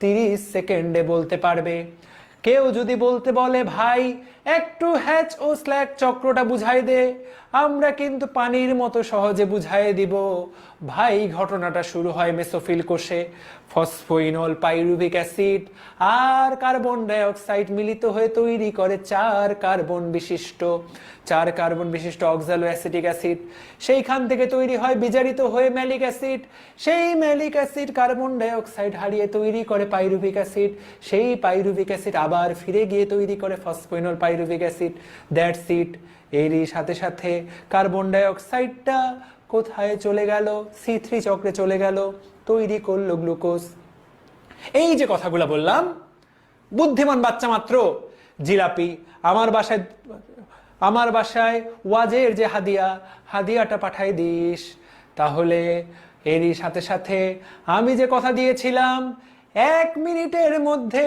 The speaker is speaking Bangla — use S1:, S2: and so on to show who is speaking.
S1: তিরিশ সেকেন্ডে বলতে পারবে। কেউ যদি বলতে বলে ভাই একটু হ্যাচ ও স্ল্যাক চক্রটা বুঝাই দে। আমরা কিন্তু পানির মতো সহজে বুঝাই দিব। ভাই, ঘটনাটা শুরু হয় মেসোফিল কোষে। ফসফোইনল পাইরুভিক অ্যাসিড আর কার্বন ডাইঅক্সাইড মিলিত হয়ে তৈরি করে চার কার্বন বিশিষ্ট। চার কার্বন বিশিষ্ট অক্সালো অ্যাসিটিক অ্যাসিড। সেইখান থেকে তৈরি হয় বিজারিত হয়ে ম্যালিক অ্যাসিড। সেই ম্যালিক অ্যাসিড কার্বন ডাইঅক্সাইড হারিয়ে তৈরি করে পাইরুভিক অ্যাসিড। সেই পাইরুভিক অ্যাসিড আবার ফিরে গিয়ে তৈরি করে phosphoenol pyruvic acid that's it এরই সাথে সাথে কার্বন ডাইঅক্সাইডটা কোথায় চলে গেল? সি থ্রি চক্রে চলে গেল, তৈরি করল গ্লুকোজ এই যে কথাগুলো বললাম, বুদ্ধিমান বাচ্চা মাত্র, জিলাপি, আমার বাসায় আমার বাসায় ওয়াজের যে হাদিয়া, হাদিয়াটা পাঠাই দিস। তাহলে এরই সাথে সাথে আমি যে কথা দিয়েছিলাম, এক মিনিটের মধ্যে